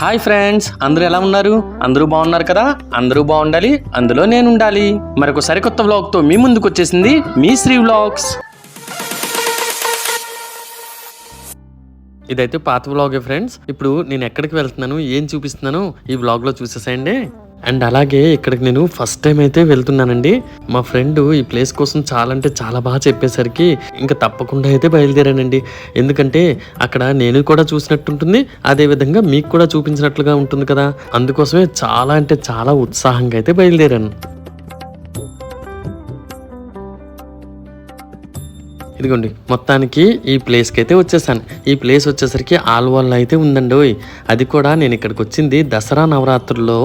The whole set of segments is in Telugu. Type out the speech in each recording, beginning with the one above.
హాయ్ ఫ్రెండ్స్ అందరూ ఎలా ఉన్నారు? అందరూ బాగున్నారు కదా? అందరూ బాగుండాలి అందులో నేను ఉండాలి మరొక సరికొత్త వ్లాగ్తో మీ ముందుకు వచ్చేసింది మీ శ్రీ వ్లాగ్స్ ఇదైతే పాత వ్లాగే ఫ్రెండ్స్. ఇప్పుడు నేను ఎక్కడికి వెళ్తున్నాను ఏం చూపిస్తున్నాను ఈ వ్లాగ్లో చూసేసేయండి. అండ్ అలాగే ఇక్కడికి నేను ఫస్ట్ టైం అయితే వెళ్తున్నానండి. మా ఫ్రెండ్ ఈ ప్లేస్ కోసం చాలా అంటే చాలా బాగా చెప్పేసరికి ఇంకా తప్పకుండా అయితే బయలుదేరానండి. ఎందుకంటే అక్కడ నేను కూడా చూసినట్టుంటుంది అదే విధంగా మీకు కూడా చూపించినట్లుగా ఉంటుంది కదా. అందుకోసమే చాలా అంటే చాలా ఉత్సాహంగా అయితే బయలుదేరాను. ఇదిగోండి మొత్తానికి ఈ ప్లేస్కి అయితే వచ్చేసాను. ఈ ప్లేస్ వచ్చేసరికి ఆల్వాల్లో అయితే ఉందండి ఓయ్. అది కూడా నేను ఇక్కడికి వచ్చింది దసరా నవరాత్రుల్లో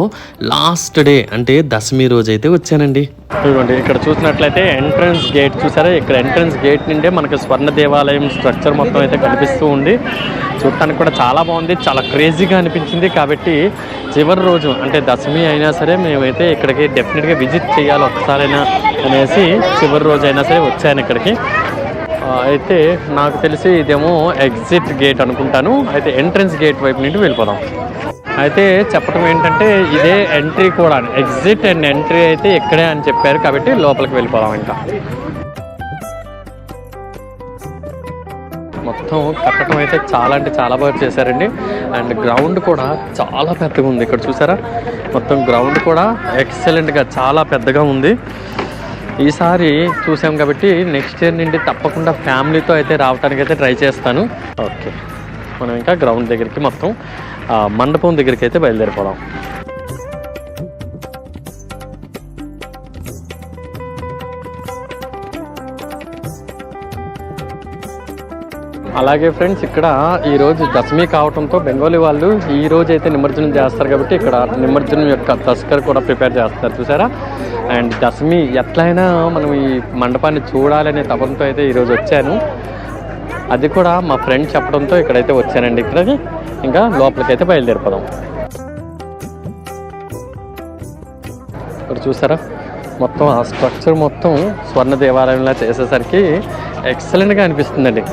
లాస్ట్ డే అంటే దశమి రోజు అయితే వచ్చానండి. ఇదిగోండి ఇక్కడ చూసినట్లయితే ఎంట్రన్స్ గేట్ చూసారా? ఇక్కడ ఎంట్రన్స్ గేట్ నుండే మనకి స్వర్ణ దేవాలయం స్ట్రక్చర్ మొత్తం అయితే కనిపిస్తూ ఉంది. చూడటానికి కూడా చాలా బాగుంది చాలా క్రేజీగా అనిపించింది. కాబట్టి చివరి రోజు అంటే దశమి అయినా సరే మేమైతే ఇక్కడికి డెఫినెట్గా విజిట్ చేయాలి ఒకసారైనా అనేసి చివరి రోజు అయినా సరే వచ్చాను ఇక్కడికి. అయితే నాకు తెలిసి ఇదేమో ఎగ్జిట్ గేట్ అనుకుంటాను. అయితే ఎంట్రన్స్ గేట్ వైపు నుండి వెళ్ళిపోదాం. అయితే చెప్పడం ఏంటంటే ఇదే ఎంట్రీ కూడా. ఎగ్జిట్ అండ్ ఎంట్రీ అయితే ఇక్కడే అని చెప్పారు కాబట్టి లోపలికి వెళ్ళిపోదాం ఇంకా. మొత్తం కట్టడం అయితే చాలా అంటే చాలా బాగా చేశారండి. అండ్ గ్రౌండ్ కూడా చాలా పెద్దగా ఉంది. ఇక్కడ చూసారా? మొత్తం గ్రౌండ్ కూడా ఎక్సలెంట్గా చాలా పెద్దగా ఉంది. ఈసారి చూసాం కాబట్టి నెక్స్ట్ ఇయర్ నుండి తప్పకుండా ఫ్యామిలీతో అయితే రావడానికి అయితే ట్రై చేస్తాను. ఓకే. మనం ఇంకా గ్రౌండ్ దగ్గరికి మొత్తం మండపం దగ్గరికి అయితే బయలుదేరిపోదాం. అలాగే ఫ్రెండ్స్ ఇక్కడ ఈ రోజు దశమి కావడంతో బెంగాలీ వాళ్ళు ఈ రోజు అయితే నిమజ్జనం చేస్తారు కాబట్టి ఇక్కడ నిమజ్జనం యొక్క తస్కర్ కూడా ప్రిపేర్ చేస్తారు చూసారా? అండ్ దశమి ఎట్లయినా మనం ఈ మండపాన్ని చూడాలనే తపంతో అయితే ఈరోజు వచ్చాను. అది కూడా మా ఫ్రెండ్ చెప్పడంతో ఇక్కడైతే వచ్చానండి. ఇక్కడికి ఇంకా లోపలికైతే బయలుదేరిపోదాం. ఇక్కడ చూసారా? మొత్తం ఆ స్ట్రక్చర్ మొత్తం స్వర్ణ దేవాలయంలా చేసేసరికి ఎక్సలెంట్గా అనిపిస్తుందండి.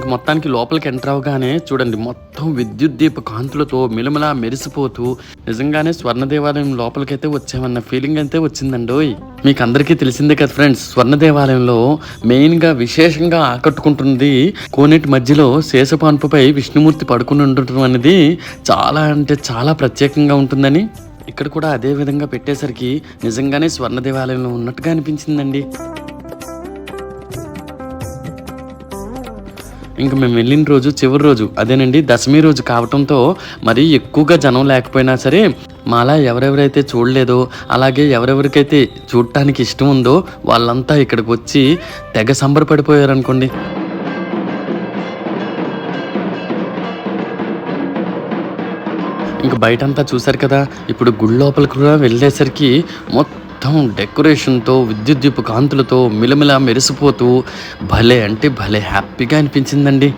ఇంక మొత్తానికి లోపలికి ఎంటర్ అవగానే చూడండి మొత్తం విద్యుత్ దీప కాంతులతో మిలమిలా మెరిసిపోతూ నిజంగానే స్వర్ణ దేవాలయం లోపలికైతే వచ్చామన్న ఫీలింగ్ అయితే వచ్చిందండోయ్. మీకు అందరికీ తెలిసిందే కదా ఫ్రెండ్స్ స్వర్ణ దేవాలయంలో మెయిన్గా విశేషంగా ఆకట్టుకుంటుంది కోనేటి మధ్యలో శేషపాన్పుపై విష్ణుమూర్తి పడుకుని ఉండటం అనేది చాలా అంటే చాలా ప్రత్యేకంగా ఉంటుందని. ఇక్కడ కూడా అదే విధంగా పెట్టేసరికి నిజంగానే స్వర్ణ దేవాలయంలో ఉన్నట్టుగా అనిపించిందండి. ఇంక మేము వెళ్ళిన రోజు చివరి రోజు అదేనండి దశమి రోజు కావటంతో మరీ ఎక్కువగా జనం లేకపోయినా సరే మాలా ఎవరెవరైతే చూడలేదో అలాగే ఎవరెవరికైతే చూడటానికి ఇష్టం ఉందో వాళ్ళంతా ఇక్కడికి వచ్చి తెగ సంబరపడిపోయారనుకోండి. ఇంక బయటంతా చూశారు కదా ఇప్పుడు గుడి లోపలికి కూడా వెళ్ళేసరికి మొత్తం మొత్తం డెకరేషన్తో విద్యుద్దీపు కాంతులతో మిలమిలా మెరిసిపోతూ భలే అంటే భలే హ్యాపీగా అనిపించిందండి.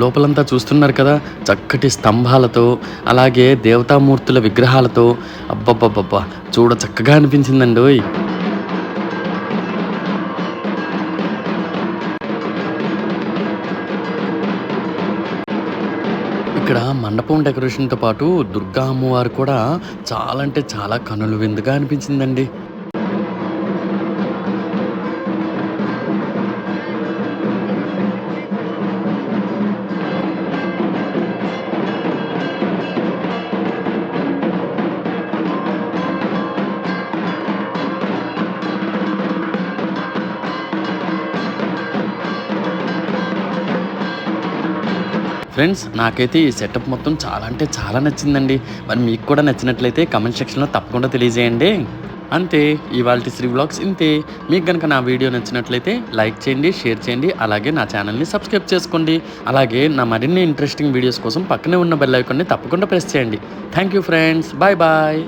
లోపలంతా చూస్తున్నారు కదా చక్కటి స్తంభాలతో అలాగే దేవతామూర్తుల విగ్రహాలతో. అబ్బబ్బబ్బబ్బా చూడ చక్కగా అనిపించిందండి ఓయ్. ఇక్కడ మండపం డెకరేషన్తో పాటు దుర్గా అమ్మవారు కూడా చాలా అంటే చాలా కనులు విందుగా అనిపించిందండి. ఫ్రెండ్స్ నాకైతే ఈ సెటప్ మొత్తం చాలా అంటే చాలా నచ్చిందండి. మరి మీకు కూడా నచ్చినట్లయితే కమెంట్ సెక్షన్లో తప్పకుండా తెలియజేయండి. అంతే ఇవాళ శ్రీ బ్లాగ్స్ ఇంతే. మీకు కనుక నా వీడియో నచ్చినట్లయితే లైక్ చేయండి షేర్ చేయండి అలాగే నా ఛానల్ని సబ్స్క్రైబ్ చేసుకోండి. అలాగే నా మరిన్ని ఇంట్రెస్టింగ్ వీడియోస్ కోసం పక్కనే ఉన్న బెల్ ఐకాన్ని తప్పకుండా ప్రెస్ చేయండి. Thank you friends bye bye.